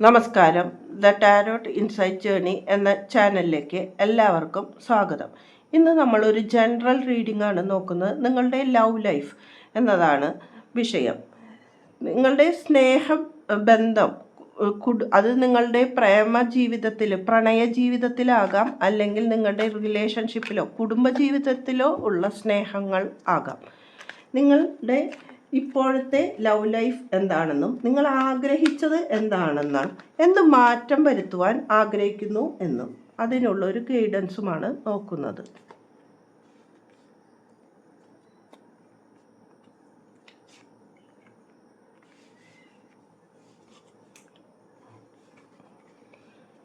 നമസ്കാരം. The tarot insight journey എന്ന ചാനലിലേക്ക് എല്ലാവർക്കും സ്വാഗതം. ഇന്ന് നമ്മളൊരു ജനറൽ റീഡിംഗ് ആണ് നോക്കുന്നത്. നിങ്ങളുടെ ലവ് ലൈഫ് എന്നതാണ് വിഷയം. നിങ്ങളുടെ സ്നേഹ ബന്ധം അത് നിങ്ങളുടെ പ്രേമ ജീവിതത്തിൽ പ്രണയ ജീവിതത്തിലാകാം അല്ലെങ്കിൽ നിങ്ങളുടെ റിലേഷൻഷിപ്പിലോ കുടുംബ ജീവിതത്തിലോ ഉള്ള സ്നേഹങ്ങൾ ആകാം. നിങ്ങളുടെ ഇപ്പോഴത്തെ ലവ് ലൈഫ് എന്താണെന്നും നിങ്ങൾ ആഗ്രഹിച്ചത് എന്താണെന്നാണ് എന്ത് മാറ്റം വരുത്തുവാൻ ആഗ്രഹിക്കുന്നു എന്നും അതിനുള്ള ഒരു ഗൈഡൻസുമാണ് നോക്കുന്നത്.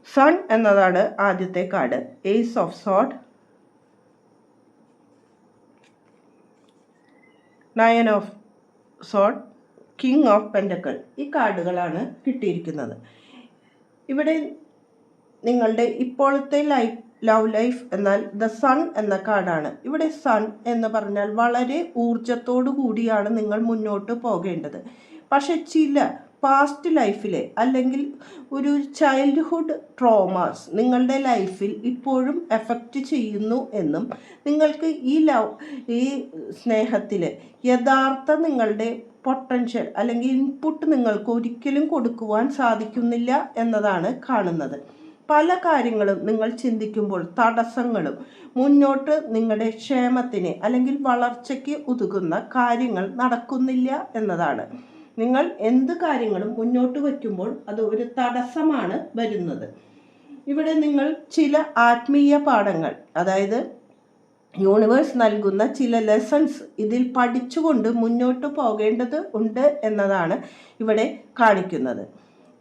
സൺ എന്നതാണ് ആദ്യത്തെ card. Ace of sword nine of sword king of pentacles ഈ കാർഡുകളാണ് കിട്ടിയിരിക്കുന്നത്. ഇവിടെ നിങ്ങളുടെ ഇപ്പോഴത്തെ ലൈഫ് ലവ് ലൈഫ് എന്നാൽ ദ സൺ എന്ന കാർഡാണ്. ഇവിടെ സൺ എന്ന് പറഞ്ഞാൽ വളരെ ഊർജത്തോടു കൂടിയാണ് നിങ്ങൾ മുന്നോട്ട് പോകേണ്ടത്. പക്ഷെ ചില പാസ്റ്റ് ലൈഫിലെ അല്ലെങ്കിൽ ഒരു ചൈൽഡ്ഹുഡ് ട്രോമാസ് നിങ്ങളുടെ ലൈഫിൽ ഇപ്പോഴും എഫക്റ്റ് ചെയ്യുന്നു എന്നും നിങ്ങൾക്ക് ഈ ലവ് ഈ സ്നേഹത്തിൽ യഥാർത്ഥ നിങ്ങളുടെ പൊട്ടൻഷ്യൽ അല്ലെങ്കിൽ ഇൻപുട്ട് നിങ്ങൾക്ക് ഒരിക്കലും കൊടുക്കുവാൻ സാധിക്കുന്നില്ല എന്നതാണ് കാണുന്നത്. പല കാര്യങ്ങളും നിങ്ങൾ ചിന്തിക്കുമ്പോൾ തടസ്സങ്ങളും മുന്നോട്ട് നിങ്ങളുടെ ക്ഷേമത്തിന് അല്ലെങ്കിൽ വളർച്ചയ്ക്ക് ഉതകുന്ന കാര്യങ്ങൾ നടക്കുന്നില്ല എന്നതാണ്. നിങ്ങൾ എന്ത് കാര്യങ്ങളും മുന്നോട്ട് വയ്ക്കുമ്പോൾ അത് ഒരു തടസ്സമാണ് വരുന്നത്. ഇവിടെ നിങ്ങൾ ചില ആത്മീയ പാഠങ്ങൾ അതായത് യൂണിവേഴ്സ് നൽകുന്ന ചില ലെസൺസ് ഇതിൽ പഠിച്ചുകൊണ്ട് മുന്നോട്ട് പോകേണ്ടത് ഉണ്ട് എന്നതാണ് ഇവിടെ കാണിക്കുന്നത്.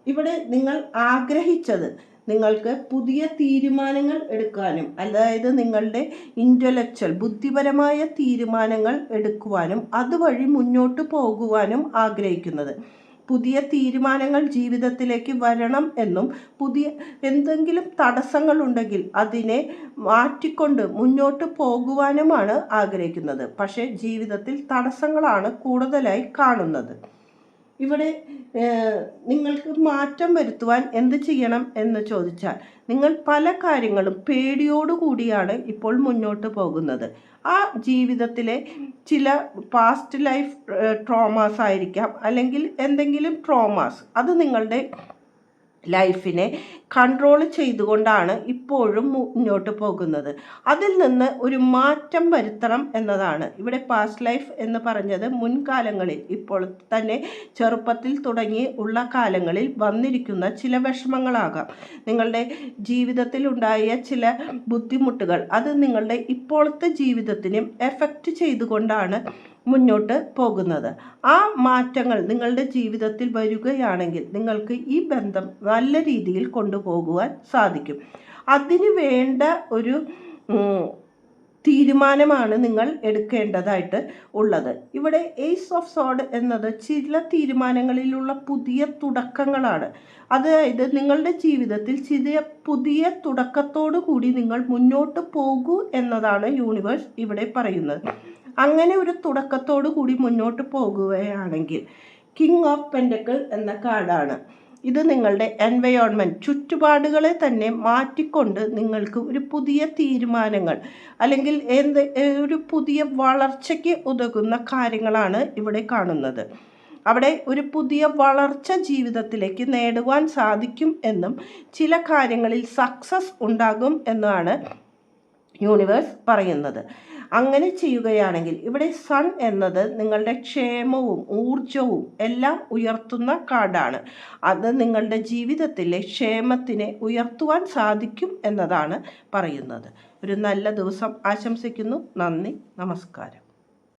ഇവിടെ നിങ്ങൾ ആഗ്രഹിച്ചത് നിങ്ങൾക്ക് പുതിയ തീരുമാനങ്ങൾ എടുക്കാനും അതായത് നിങ്ങളുടെ ഇന്റലക്ച്വൽ ബുദ്ധിപരമായ തീരുമാനങ്ങൾ എടുക്കുവാനും അതുവഴി മുന്നോട്ട് പോകുവാനും ആഗ്രഹിക്കുന്നത്. പുതിയ തീരുമാനങ്ങൾ ജീവിതത്തിലേക്ക് വരണം എന്നും പുതിയ എന്തെങ്കിലും തടസ്സങ്ങളുണ്ടെങ്കിൽ അതിനെ മാറ്റിക്കൊണ്ട് മുന്നോട്ട് പോകുവാനുമാണ് ആഗ്രഹിക്കുന്നത്. പക്ഷേ ജീവിതത്തിൽ തടസ്സങ്ങളാണ് കൂടുതലായി കാണുന്നത്. ഇവിടെ നിങ്ങൾക്ക് മാറ്റം വരുത്തുവാൻ എന്ത് ചെയ്യണം എന്ന് ചോദിച്ചാൽ നിങ്ങൾ പല കാര്യങ്ങളും പേടിയോടുകൂടിയാണ് ഇപ്പോൾ മുന്നോട്ട് പോകുന്നത്. ആ ജീവിതത്തിലെ ചില പാസ്റ്റ് ലൈഫ് ട്രോമാസ് ആയിരിക്കാം അല്ലെങ്കിൽ എന്തെങ്കിലും ട്രോമാസ് അത് നിങ്ങളുടെ ലൈഫിനെ കൺട്രോൾ ചെയ്തുകൊണ്ടാണ് ഇപ്പോഴും മുന്നോട്ട് പോകുന്നത്. അതിൽ നിന്ന് ഒരു മാറ്റം വരുത്തണം എന്നതാണ്. ഇവിടെ പാസ്റ്റ് ലൈഫ് എന്ന് പറഞ്ഞത് മുൻകാലങ്ങളിൽ ഇപ്പോൾ തന്നെ ചെറുപ്പത്തിൽ തുടങ്ങി ഉള്ള കാലങ്ങളിൽ വന്നിരിക്കുന്ന ചില വിഷമങ്ങളാകാം. നിങ്ങളുടെ ജീവിതത്തിൽ ഉണ്ടായ ചില ബുദ്ധിമുട്ടുകൾ അത് നിങ്ങളുടെ ഇപ്പോഴത്തെ ജീവിതത്തിനും എഫക്റ്റ് ചെയ്തുകൊണ്ടാണ് മുന്നോട്ട് പോകുന്നത്. ആ മാറ്റങ്ങൾ നിങ്ങളുടെ ജീവിതത്തിൽ വരികയാണെങ്കിൽ നിങ്ങൾക്ക് ഈ ബന്ധം നല്ല രീതിയിൽ കൊണ്ടുപോകുവാൻ സാധിക്കും. അതിന് വേണ്ട ഒരു തീരുമാനമാണ് നിങ്ങൾ എടുക്കേണ്ടതായിട്ട് ഉള്ളത്. ഇവിടെ എയ്സ് ഓഫ് സോഡ് എന്നത് ചില തീരുമാനങ്ങളിലുള്ള പുതിയ തുടക്കങ്ങളാണ്. അതായത് നിങ്ങളുടെ ജീവിതത്തിൽ ചില പുതിയ തുടക്കത്തോടു കൂടി നിങ്ങൾ മുന്നോട്ട് പോകൂ എന്നതാണ് യൂണിവേഴ്സ് ഇവിടെ പറയുന്നത്. അങ്ങനെ ഒരു തുടക്കത്തോടു കൂടി മുന്നോട്ട് പോകുകയാണെങ്കിൽ കിങ് ഓഫ് പെൻഡക്കിൾ എന്ന കാർഡാണ്. ഇത് നിങ്ങളുടെ എൻവയോൺമെന്റ് ചുറ്റുപാടുകളെ തന്നെ മാറ്റിക്കൊണ്ട് നിങ്ങൾക്ക് ഒരു പുതിയ തീരുമാനങ്ങൾ അല്ലെങ്കിൽ എന്ത് ഒരു പുതിയ വളർച്ചയ്ക്ക് ഉതകുന്ന കാര്യങ്ങളാണ് ഇവിടെ കാണുന്നത്. അവിടെ ഒരു പുതിയ വളർച്ച ജീവിതത്തിലേക്ക് നേടുവാൻ സാധിക്കും എന്നും ചില കാര്യങ്ങളിൽ സക്സസ് ഉണ്ടാകും എന്നാണ് യൂണിവേഴ്സ് പറയുന്നത്. അങ്ങനെ ചെയ്യുകയാണെങ്കിൽ ഇവിടെ സൺ എന്നത് നിങ്ങളുടെ ക്ഷേമവും ഊർജവും എല്ലാം ഉയർത്തുന്ന കാർഡാണ് അത് നിങ്ങളുടെ ജീവിതത്തിലെ ക്ഷേമത്തിനെ ഉയർത്തുവാൻ സാധിക്കും എന്നതാണ് പറയുന്നത്. ഒരു നല്ല ദിവസം ആശംസിക്കുന്നു. നന്ദി. നമസ്കാരം.